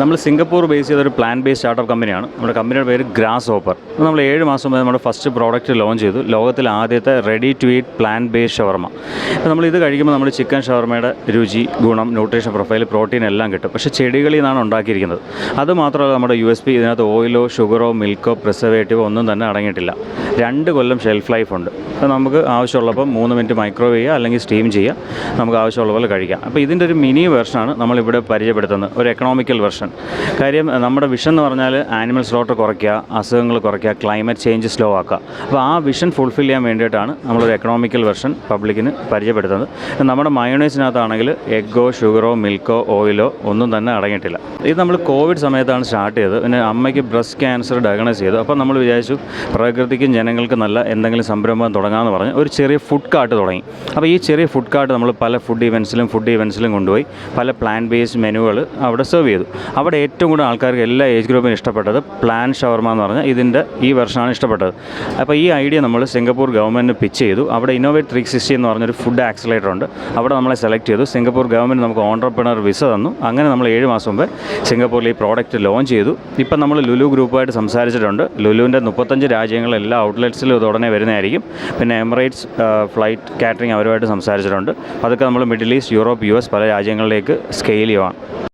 നമ്മൾ Singapore base ചെയ്ത ഒരു പ്ലാൻ ബേസ്ഡ് സ്റ്റാർട്ടപ്പ് കമ്പനിയാണ് നമ്മുടെ കമ്പനിയുടെ പേര് ഗ്രാസ് ഓപ്പർ നമ്മൾ ഏഴ് മാസം മുമ്പ് നമ്മുടെ ഫസ്റ്റ് പ്രോഡക്റ്റ് ലോഞ്ച് ചെയ്തു. ലോകത്തിൽ ആദ്യത്തെ ready to eat plant based shawarma നമ്മൾ ഇത് കഴിക്കുമ്പോൾ നമ്മൾ ചിക്കൻ ഷവർമയുടെ രുചി ഗുണം ന്യൂട്രീഷൻ പ്രൊഫൈൽ പ്രോട്ടീൻ എല്ലാം കിട്ടും. പക്ഷേ ചെടികളിൽ നിന്നാണ് ഉണ്ടാക്കിയിരിക്കുന്നത്. അത് മാത്രമല്ല നമ്മുടെ യു എസ് പി ഇതിനകത്ത് ഓയിലോ ഷുഗറോ മിൽക്കോ പ്രിസർവേറ്റീവോ ഒന്നും തന്നെ അടങ്ങിയിട്ടില്ല. രണ്ട് കൊല്ലം ഷെൽഫ് ലൈഫ് ഉണ്ട്. അപ്പോൾ നമുക്ക് ആവശ്യമുള്ളപ്പോൾ മൂന്ന് മിനിറ്റ് മൈക്രോവേവ് ചെയ്യുക അല്ലെങ്കിൽ സ്റ്റീം ചെയ്യുക. നമുക്ക് ആവശ്യമുള്ള പോലെ കഴിക്കാം. അപ്പോൾ ഇതിന്റെ ഒരു മിനി വെർഷനാണ് നമ്മളിവിടെ പരിചയപ്പെടുത്തുന്നത്. ഒരു എക്കണോമിക്കൽ വെർഷൻ കാര്യം നമ്മുടെ വിഷൻ എന്ന് പറഞ്ഞാൽ ആനിമൽ സ്ലോട്ടർ കുറയ്ക്കുക അസുഖങ്ങൾ കുറയ്ക്കുക ക്ലൈമറ്റ് ചേഞ്ച് സ്ലോ ആക്കുക. അപ്പോൾ ആ വിഷൻ ഫുൾഫിൽ ചെയ്യാൻ വേണ്ടിയിട്ടാണ് നമ്മളൊരു എക്കണോമിക്കൽ വെർഷൻ പബ്ലിക്കിന് പരിചയപ്പെടുത്തുന്നത്. നമ്മുടെ മയോണൈസിനകത്താണെങ്കിൽ എഗ്ഗോ ഷുഗറോ മിൽക്കോ ഓയിലോ ഒന്നും തന്നെ അടങ്ങിയിട്ടില്ല. ഇത് നമ്മൾ കോവിഡ് സമയത്താണ് സ്റ്റാർട്ട് ചെയ്തത്. പിന്നെ അമ്മയ്ക്ക് ബ്രസ്റ്റ് ക്യാൻസർ ഡയഗ്നോസ് ചെയ്തു. അപ്പോൾ നമ്മൾ വിചാരിച്ചു പ്രകൃതിക്കും ജനങ്ങൾക്കും നല്ല എന്തെങ്കിലും സംരംഭം തുടങ്ങാമെന്ന് പറഞ്ഞ് ഒരു ചെറിയ ഫുഡ് കാർട്ട് തുടങ്ങി. അപ്പോൾ ഈ ചെറിയ ഫുഡ് കാർട്ട് നമ്മൾ പല ഫുഡ് ഇവൻസിലും ഫുഡ് ഇവൻസിലും കൊണ്ടുപോയി പല പ്ലാൻ ബേസ്ഡ് മെനുകൾ അവിടെ സെർവ് ചെയ്തു. അവിടെ ഏറ്റവും കൂടുതൽ ആൾക്കാർക്ക് എല്ലാ ഏജ് ഗ്രൂപ്പിനും ഇഷ്ടപ്പെട്ടത് പ്ലാൻ ഷവർമ എന്ന് പറഞ്ഞാൽ ഇതിന്റെ ഈ വെർഷനാണ് ഇഷ്ടപ്പെട്ടത്. അപ്പോൾ ഈ ഐഡിയ നമ്മൾ സിംഗപ്പൂർ ഗവൺമെന്റിന് പിച്ച് ചെയ്തു. അവിടെ ഇന്നോവേറ്റ് ത്രീ സിക്സ്റ്റി എന്ന് പറഞ്ഞൊരു ഫുഡ് ആക്സിലേറ്റർ ഉണ്ട്. അവിടെ നമ്മളെ സെലക്ട് ചെയ്തു. സിംഗപ്പൂർ ഗവൺമെന്റ് നമുക്ക് ഓണ്ടർപ്രണർ വിസ തന്നു. അങ്ങനെ നമ്മൾ ഏഴ് മാസം മുമ്പ് സിംഗപ്പൂരിൽ ഈ പ്രോഡക്റ്റ് ലോഞ്ച് ചെയ്തു. ഇപ്പം നമ്മൾ ലുലു ഗ്രൂപ്പായിട്ട് സംസാരിച്ചിട്ടുണ്ട്. ലുലുവിന്റെ മുപ്പത്തഞ്ച് രാജ്യങ്ങളിൽ എല്ലാ ഔട്ട്ലെറ്റ്സിലും ഇത് ഉടനെ വരുന്നതായിരിക്കും. പിന്നെ എമിറേറ്റ്സ് ഫ്ലൈറ്റ് കാറ്ററിംഗ് അവരുമായിട്ട് സംസാരിച്ചിട്ടുണ്ട്. അതൊക്കെ നമ്മൾ Middle East Europe U S പല രാജ്യങ്ങളിലേക്ക് സ്കെയിൽ ചെയ്യുവാണ്.